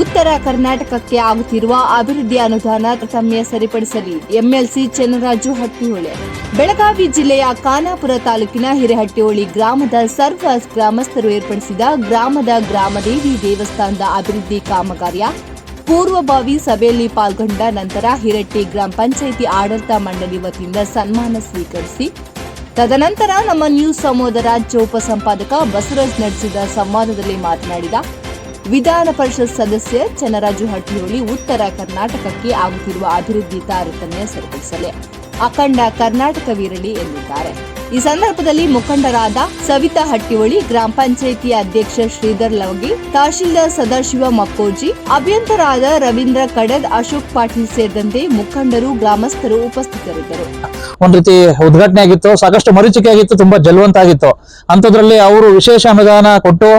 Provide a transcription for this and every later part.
ಉತ್ತರ ಕರ್ನಾಟಕಕ್ಕೆ ಆಗುತ್ತಿರುವ ಅಭಿವೃದ್ಧಿ ಅನುದಾನ ತಮ್ಮೆ ಸರಿಪಡಿಸಲಿ. ಎಂಎಲ್ಸಿ ಚನ್ನರಾಜು ಹಟ್ಟಿಹೊಳೆ ಬೆಳಗಾವಿ ಜಿಲ್ಲೆಯ ಖಾನಾಪುರ ತಾಲೂಕಿನ ಹಿರೇಹಟ್ಟಿಹೊಳಿ ಗ್ರಾಮದ ಸರ್ವ ಗ್ರಾಮಸ್ಥರು ಏರ್ಪಡಿಸಿದ ಗ್ರಾಮದ ಗ್ರಾಮದೇವಿ ದೇವಸ್ಥಾನದ ಅಭಿವೃದ್ಧಿ ಕಾಮಗಾರಿಯ ಪೂರ್ವಭಾವಿ ಸಭೆಯಲ್ಲಿ ಪಾಲ್ಗೊಂಡ ನಂತರ ಹಿರಟ್ಟಿ ಗ್ರಾಮ ಪಂಚಾಯಿತಿ ಆಡಳಿತ ಮಂಡಳಿ ವತಿಯಿಂದ ಸನ್ಮಾನ ಸ್ವೀಕರಿಸಿ, ತದನಂತರ ನಮ್ಮ ನ್ಯೂಸ್ ಸಮೂಹದ ರಾಜ್ಯ ಉಪಸಂಪಾದಕ ಬಸವರಾಜ್ ನಡೆಸಿದ ಸಂವಾದದಲ್ಲಿ ಮಾತನಾಡಿದ ವಿಧಾನ ಪರಿಷತ್ ಸದಸ್ಯ ಚನ್ನರಾಜು ಹಟ್ಟಿಹೊಳಿ ಉತ್ತರ ಕರ್ನಾಟಕಕ್ಕೆ ಆಗುತ್ತಿರುವ ಅಭಿವೃದ್ಧಿ ತಾರತಮ್ಯ ಸರಿಪಡಿಸಲೆ. ಅಖಂಡ ಕರ್ನಾಟಕವಿರಲಿ ಎಂದಿದ್ದಾರೆ. ಈ ಸಂದರ್ಭದಲ್ಲಿ ಮುಖಂಡರಾದ ಸವಿತಾ ಹಟ್ಟಿಹೊಳಿ, ಗ್ರಾಮ ಪಂಚಾಯಿತಿ ಅಧ್ಯಕ್ಷ ಶ್ರೀಧರ್ ಲವಗಿ, ತಹಶೀಲ್ದಾರ್ ಸದಾಶಿವ ಮಕ್ಕೋಜಿ, ಅಭಿಯಂತರಾದ ರವೀಂದ್ರ ಕಡದ್, ಅಶೋಕ್ ಪಾಟೀಲ್ ಸೇರಿದಂತೆ ಮುಖಂಡರು, ಗ್ರಾಮಸ್ಥರು ಉಪಸ್ಥಿತರಿದ್ದರು. ಒಂದ್ ರೀತಿ ಉದ್ಘಾಟನೆ ಆಗಿತ್ತು. ಸಾಕಷ್ಟು ಮರೀಚಿಕೆ ಆಗಿತ್ತು, ತುಂಬಾ ಜಲ್ವಂತ ಆಗಿತ್ತು. ಅಂಥದ್ರಲ್ಲಿ ಅವರು ವಿಶೇಷ ಅನುದಾನ ಕೊಟ್ಟು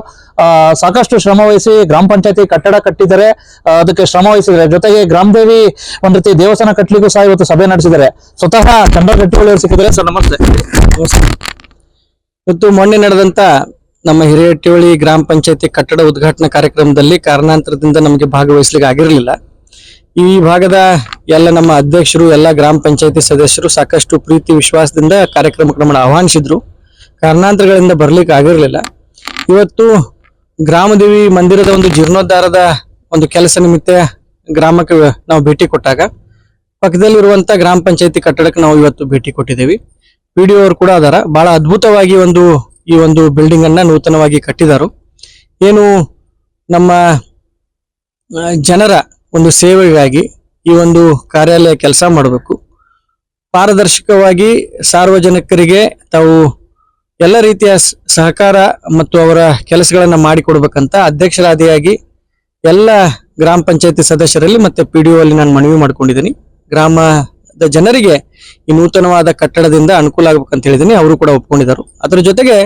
ಸಾಕಷ್ಟು ಶ್ರಮ ವಹಿಸಿ ಗ್ರಾಮ ಪಂಚಾಯತಿ ಕಟ್ಟಡ ಕಟ್ಟಿದ್ದಾರೆ. ಅದಕ್ಕೆ ಶ್ರಮ ವಹಿಸಿದ್ದಾರೆ. ಜೊತೆಗೆ ಗ್ರಾಮದೇವಿ ಒಂದ್ ರೀತಿ ದೇವಸ್ಥಾನ ಕಟ್ಟಲಿಕ್ಕೂ ಸಹ ಇವತ್ತು ಸಭೆ ನಡೆಸಿದ್ದಾರೆ. ಸ್ವತಃ ಚಂದ್ರ ಗಟ್ಟಿಗಳು ಸಿಕ್ಕಿದ್ರೆ ಸರ್, ನಮಸ್ತೆ. ಇವತ್ತು ಮೊನ್ನೆ ನಡೆದಂತ ನಮ್ಮ ಹಿರೇಹಟ್ಟಿಹೊಳಿ ಗ್ರಾಮ ಪಂಚಾಯತಿ ಕಟ್ಟಡ ಉದ್ಘಾಟನಾ ಕಾರ್ಯಕ್ರಮದಲ್ಲಿ ಕಾರಣಾಂತರದಿಂದ ನಮಗೆ ಭಾಗವಹಿಸ್ಲಿಕ್ಕೆ ಆಗಿರಲಿಲ್ಲ. ಈ ಭಾಗದ ಎಲ್ಲ ನಮ್ಮ ಅಧ್ಯಕ್ಷರು, ಎಲ್ಲ ಗ್ರಾಮ ಪಂಚಾಯತಿ ಸದಸ್ಯರು ಸಾಕಷ್ಟು ಪ್ರೀತಿ ವಿಶ್ವಾಸದಿಂದ ಕಾರ್ಯಕ್ರಮಕ್ಕೆ ನಮ್ಮನ್ನು ಆಹ್ವಾನಿಸಿದ್ರು. ಕಾರಣಾಂತರಗಳಿಂದ ಬರ್ಲಿಕ್ಕೆ ಆಗಿರಲಿಲ್ಲ. ಇವತ್ತು ಗ್ರಾಮದೇವಿ ಮಂದಿರದ ಒಂದು ಜೀರ್ಣೋದ್ಧಾರದ ಒಂದು ಕೆಲಸ ನಿಮಿತ್ತ ಗ್ರಾಮಕ್ಕೆ ನಾವು ಭೇಟಿ ಕೊಟ್ಟಾಗ, ಪಕ್ಕದಲ್ಲಿರುವಂತ ಗ್ರಾಮ ಪಂಚಾಯತಿ ಕಟ್ಟಡಕ್ಕೆ ನಾವು ಇವತ್ತು ಭೇಟಿ ಕೊಟ್ಟಿದ್ದೇವೆ. ಡಿ ಅವರು ಕೂಡ ಅದಾರ. ಬಹಳ ಅದ್ಭುತವಾಗಿ ಒಂದು, ಈ ಒಂದು ಬಿಲ್ಡಿಂಗ್ ಅನ್ನ ನೂತನವಾಗಿ ಕಟ್ಟಿದರು. ಏನು ನಮ್ಮ ಜನರ ಒಂದು ಸೇವೆಗಾಗಿ ಈ ಒಂದು ಕಾರ್ಯಾಲಯ ಕೆಲಸ ಮಾಡಬೇಕು. ಪಾರದರ್ಶಕವಾಗಿ ಸಾರ್ವಜನಿಕರಿಗೆ ತಾವು ಎಲ್ಲ ರೀತಿಯ ಸಹಕಾರ ಮತ್ತು ಅವರ ಕೆಲಸಗಳನ್ನು ಮಾಡಿಕೊಡ್ಬೇಕಂತ ಅಧ್ಯಕ್ಷರಾದಿಯಾಗಿ ಎಲ್ಲ ಗ್ರಾಮ ಪಂಚಾಯತಿ ಸದಸ್ಯರಲ್ಲಿ ಮತ್ತೆ ಪಿ ಡಿ ಅಲ್ಲಿ ನಾನು ಮನವಿ ಮಾಡ್ಕೊಂಡಿದ್ದೀನಿ. ಗ್ರಾಮದ ಜನರಿಗೆ ಈ ನೂತನವಾದ ಕಟ್ಟಡದಿಂದ ಅನುಕೂಲ ಆಗ್ಬೇಕಂತ ಹೇಳಿದ್ದೀನಿ. ಅವರು ಕೂಡ ಒಪ್ಕೊಂಡಿದ್ದಾರೆ. ಅದರ ಜೊತೆಗೆ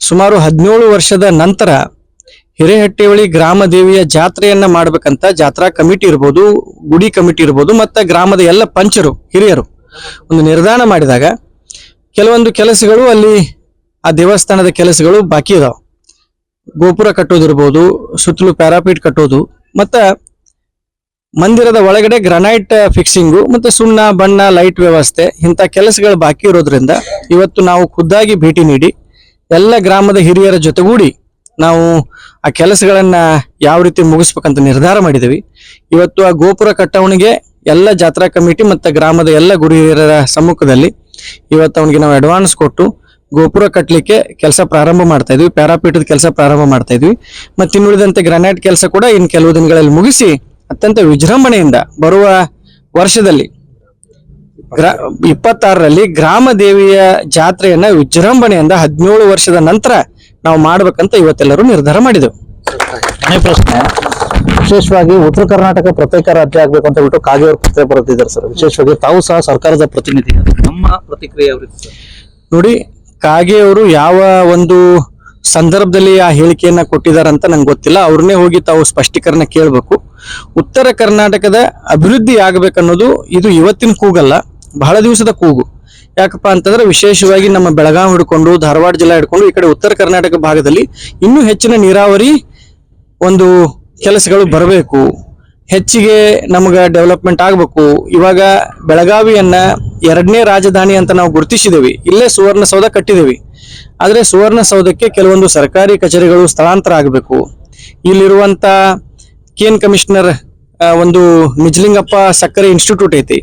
ಸುಮಾರು ಹದಿನೇಳು ವರ್ಷದ ನಂತರ ಹಿರೇಹಟ್ಟಿಹೊಳಿ ಗ್ರಾಮ ದೇವಿಯ ಜಾತ್ರೆಯನ್ನ ಮಾಡ್ಬೇಕಂತ ಜಾತ್ರಾ ಕಮಿಟಿ ಇರ್ಬೋದು, ಗುಡಿ ಕಮಿಟಿ ಇರ್ಬೋದು, ಮತ್ತೆ ಗ್ರಾಮದ ಎಲ್ಲ ಪಂಚರು, ಹಿರಿಯರು ಒಂದು ನಿರ್ಧಾರ ಮಾಡಿದಾಗ ಕೆಲವೊಂದು ಕೆಲಸಗಳು ಅಲ್ಲಿ ಆ ದೇವಸ್ಥಾನದ ಕೆಲಸಗಳು ಬಾಕಿ ಇದಾವೆ. ಗೋಪುರ ಕಟ್ಟೋದಿರ್ಬೋದು ಸುತ್ತಲೂ ಪ್ಯಾರಾಪೀಟ್ ಕಟ್ಟೋದು, ಮತ್ತ ಮಂದಿರದ ಒಳಗಡೆ ಗ್ರನೈಟ್ ಫಿಕ್ಸಿಂಗು, ಮತ್ತೆ ಸುಣ್ಣ, ಬಣ್ಣ, ಲೈಟ್ ವ್ಯವಸ್ಥೆ ಇಂಥ ಕೆಲಸಗಳು ಬಾಕಿ ಇರೋದ್ರಿಂದ ಇವತ್ತು ನಾವು ಖುದ್ದಾಗಿ ಭೇಟಿ ನೀಡಿ ಎಲ್ಲ ಗ್ರಾಮದ ಹಿರಿಯರ ಜೊತೆಗೂಡಿ ನಾವು ಆ ಕೆಲಸಗಳನ್ನ ಯಾವ ರೀತಿ ಮುಗಿಸ್ಬೇಕಂತ ನಿರ್ಧಾರ ಮಾಡಿದ್ದೀವಿ ಇವತ್ತು ಆ ಗೋಪುರ ಕಟ್ಟವಣಿಗೆ ಎಲ್ಲ ಜಾತ್ರಾ ಕಮಿಟಿ ಮತ್ತೆ ಗ್ರಾಮದ ಎಲ್ಲ ಗುರು ಹಿರಿಯರ ಸಮ್ಮುಖದಲ್ಲಿ ಇವತ್ತು ಅವನಿಗೆ ನಾವು ಅಡ್ವಾನ್ಸ್ ಕೊಟ್ಟು ಗೋಪುರ ಕಟ್ಟಲಿಕ್ಕೆ ಕೆಲಸ ಪ್ರಾರಂಭ ಮಾಡ್ತಾ ಇದ್ವಿ. ಪ್ಯಾರಾಪೀಠದ ಕೆಲಸ ಪ್ರಾರಂಭ ಮಾಡ್ತಾ ಇದ್ವಿ. ಮತ್ತೆ ಇನ್ನುಳಿದಂತೆ ಗ್ರಾನೈಟ್ ಕೆಲಸ ಕೂಡ ಇನ್ನು ಕೆಲವು ದಿನಗಳಲ್ಲಿ ಮುಗಿಸಿ ಅತ್ಯಂತ ವಿಜೃಂಭಣೆಯಿಂದ ಬರುವ ವರ್ಷದಲ್ಲಿ ಗ್ರಾ ಇಪ್ಪತ್ತಾರರಲ್ಲಿ ಗ್ರಾಮ ದೇವಿಯ ಜಾತ್ರೆಯನ್ನ ವಿಜೃಂಭಣೆಯಿಂದ ಹದಿನೇಳು ವರ್ಷದ ನಂತರ ನಾವು ಮಾಡ್ಬೇಕಂತ ಇವತ್ತೆಲ್ಲರೂ ನಿರ್ಧಾರ ಮಾಡಿದೆವು. ಕೊನೆ ಪ್ರಶ್ನೆ ವಿಶೇಷವಾಗಿ ಉತ್ತರ ಕರ್ನಾಟಕ ಪ್ರತ್ಯೇಕ ರಾಜ್ಯ ಆಗ್ಬೇಕು ಅಂತ ಹೇಳ್ಬಿಟ್ಟು ಕಾಗೆ ಅವರು ಬರುತ್ತಿದ್ದಾರೆ ಬರೆದಿದ್ದಾರೆ ಸರ್. ವಿಶೇಷವಾಗಿ ತಾವು ಸಹ ಸರ್ಕಾರದ ಪ್ರತಿನಿಧಿ ನಮ್ಮ ಪ್ರತಿಕ್ರಿಯೆ ಯಾವ ರೀತಿ ಸರ್? ನೋಡಿ ಕಾಗೆ ಅವರು ಯಾವ ಒಂದು ಸಂದರ್ಭದಲ್ಲಿ ಆ ಹೇಳಿಕೆಯನ್ನ ಅಂತ ನಂಗೆ ಗೊತ್ತಿಲ್ಲ. ಅವ್ರನ್ನೇ ಹೋಗಿ ತಾವು ಸ್ಪಷ್ಟೀಕರಣ ಕೇಳಬೇಕು. ಉತ್ತರ ಕರ್ನಾಟಕದ ಅಭಿವೃದ್ಧಿ ಆಗ್ಬೇಕನ್ನೋದು ಇದು ಇವತ್ತಿನ ಕೂಗಲ್ಲ ಬಹಳ ದಿವಸದ ಕೂಗು. ಯಾಕಪ್ಪ ಅಂತಂದ್ರೆ ವಿಶೇಷವಾಗಿ ನಮ್ಮ ಬೆಳಗಾವಿ ಹಿಡ್ಕೊಂಡು, ಧಾರವಾಡ ಜಿಲ್ಲಾ ಹಿಡ್ಕೊಂಡು, ಈ ಕಡೆ ಉತ್ತರ ಕರ್ನಾಟಕ ಭಾಗದಲ್ಲಿ ಇನ್ನೂ ಹೆಚ್ಚಿನ ನೀರಾವರಿ ಒಂದು ಕೆಲಸಗಳು ಬರಬೇಕು. ಹೆಚ್ಚಿಗೆ ನಮಗೆ ಡೆವಲಪ್ಮೆಂಟ್ ಆಗಬೇಕು. ಇವಾಗ ಬೆಳಗಾವಿಯನ್ನ ಎರಡನೇ ರಾಜಧಾನಿ ಅಂತ ನಾವು ಗುರುತಿಸಿದೇವಿ. ಇಲ್ಲೇ ಸುವರ್ಣಸೌಧ ಕಟ್ಟಿದ್ದೇವೆ ಆದರೆ ಸುವರ್ಣಸೌಧಕ್ಕೆ ಕೆಲವೊಂದು ಸರ್ಕಾರಿ ಕಚೇರಿಗಳು ಸ್ಥಳಾಂತರ ಆಗಬೇಕು. ಇಲ್ಲಿರುವಂತ ಕೇನ್ ಕಮಿಷನರ್ ಒಂದು ನಿಜಲಿಂಗಪ್ಪ ಸಕ್ಕರೆ ಇನ್ಸ್ಟಿಟ್ಯೂಟ್ ಐತಿ.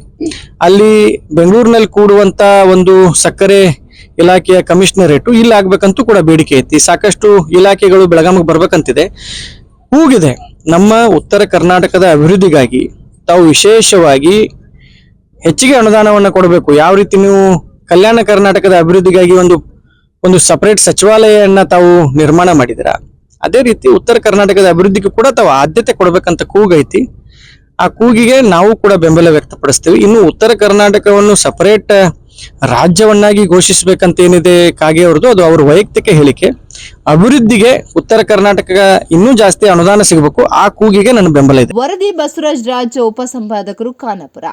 ಅಲ್ಲಿ ಬೆಂಗಳೂರಿನಲ್ಲಿ ಕೂಡುವಂತ ಒಂದು ಸಕ್ಕರೆ ಇಲಾಖೆಯ ಕಮಿಷನರೇಟು ಇಲ್ಲಿ ಆಗ್ಬೇಕಂತೂ ಕೂಡ ಬೇಡಿಕೆ ಐತಿ. ಸಾಕಷ್ಟು ಇಲಾಖೆಗಳು ಬೆಳಗಾವಿಗೆ ಬರ್ಬೇಕಂತಿದೆ. ಕೂಗಿದೆ. ನಮ್ಮ ಉತ್ತರ ಕರ್ನಾಟಕದ ಅಭಿವೃದ್ಧಿಗಾಗಿ ತಾವು ವಿಶೇಷವಾಗಿ ಹೆಚ್ಚಿಗೆ ಅನುದಾನವನ್ನು ಕೊಡಬೇಕು. ಯಾವ ರೀತಿ ನೀವು ಕಲ್ಯಾಣ ಕರ್ನಾಟಕದ ಅಭಿವೃದ್ಧಿಗಾಗಿ ಒಂದು ಒಂದು ಸಪರೇಟ್ ಸಚಿವಾಲಯವನ್ನು ತಾವು ನಿರ್ಮಾಣ ಮಾಡಿದಿರಾ ಅದೇ ರೀತಿ ಉತ್ತರ ಕರ್ನಾಟಕದ ಅಭಿವೃದ್ಧಿಗೂ ಕೂಡ ತಾವು ಆದ್ಯತೆ ಕೊಡಬೇಕಂತ ಕೂಗೈತಿ. ಆ ಕೂಗಿಗೆ ನಾವು ಕೂಡ ಬೆಂಬಲ ವ್ಯಕ್ತಪಡಿಸ್ತೀವಿ. ಇನ್ನು ಉತ್ತರ ಕರ್ನಾಟಕವನ್ನು ಸಪರೇಟ್ ರಾಜ್ಯವನ್ನಾಗಿ ಘೋಷಿಸಬೇಕಂತ ಏನಿದೆ ಕಾಗೆ ಅವ್ರದ್ದು, ಅದು ಅವ್ರ ವೈಯಕ್ತಿಕ ಹೇಳಿಕೆ. ಅಭಿವೃದ್ಧಿಗೆ ಉತ್ತರ ಕರ್ನಾಟಕ ಇನ್ನೂ ಜಾಸ್ತಿ ಅನುದಾನ ಸಿಗಬೇಕು. ಆ ಕೂಗಿಗೆ ನನ್ನ ಬೆಂಬಲ ಇದೆ. ವರದಿ ಬಸವರಾಜ್ ರಾಜ ಉಪಸಂಪಾದಕರು ಖಾನಾಪುರ.